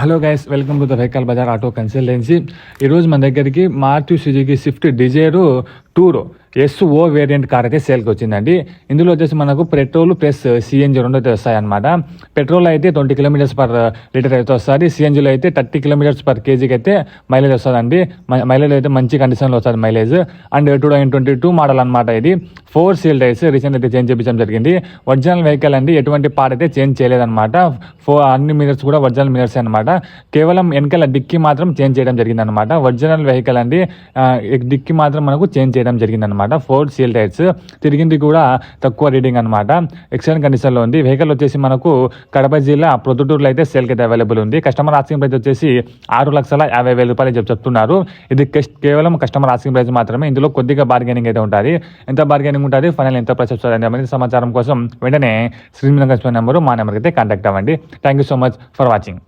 Hello guys welcome to the vehicle bazaar auto consultancy. ఈరోజు మన దగ్గరికి Maruti Suzuki Swift Dzire Tour S O variant car అయితే సేల్కి వచ్చిందండి. ఇందులో వచ్చేసి మనకు పెట్రోల్ ప్లస్ సిఎన్జి రెండు అయితే వస్తాయన్నమాట. పెట్రోల్ అయితే ట్వంటీ కిలోమీటర్స్ పర్ లీటర్ అయితే వస్తుంది. సిఎన్జిలో అయితే థర్టీ కిలోమీటర్స్ పర్ కేజీకి అయితే మైలేజ్ వస్తుందండి. మైలేజ్ అయితే మంచి కండిషన్లో వస్తుంది mileage and two thousand twenty two model అనమాట ఇది. ఫోర్ సీల్ టైర్స్ రీసెంట్ అయితే చేంజ్ చేయించడం జరిగింది. ఒరిజినల్ వెహికల్ అండి. ఎటువంటి పార్ట్ అయితే చేంజ్ చేయలేదన్నమాట. ఫోర్ అన్ని మీటర్స్ కూడా ఒరిజినల్ మీటర్స్ అనమాట కేవలం వెనకాల డిక్కీ మాత్రం చేంజ్ చేయడం జరిగింది అనమాట ఒరిజినల్ వెహికల్ అండి డిక్కి డిక్కీ మాత్రం మనకు చేంజ్ చేయడం చేయడం జరిగిందనమాట ఫోర్ సీల్ టైర్స్ తిరిగింది కూడా తక్కువ రీడింగ్ అనమాట ఎక్సలెంట్ కండిషన్లో ఉంది. వెహికల్ వచ్చేసి మనకు కడప జిల్లా ప్రొద్దుటూరులో అయితే సేల్కి అయితే అవైలబుల్ ఉంది. కస్టమర్ ఆస్కింగ్ ప్రైస్ వచ్చేసి ఆరు లక్షల యాభై వేల రూపాయలు చెప్పి చెప్తున్నారు. ఇది కేవలం కస్టమర్ ఆస్కింగ్ ప్రైస్ మాత్రమే. ఇందులో కొద్దిగా బార్గెనింగ్ అయితే ఉంటుంది. ఎంత బార్గెనింగ్ ఉంటుంది? ఫైనల్ ఎంత ప్రైస్ వస్తుంది అనేది సమాచారం కోసం వెంటనే స్క్రీన్ కస్టమర్ నెంబరు మా నెంబర్కి అయితే కాంటాక్ట్ అవ్వండి. Thank you so much for watching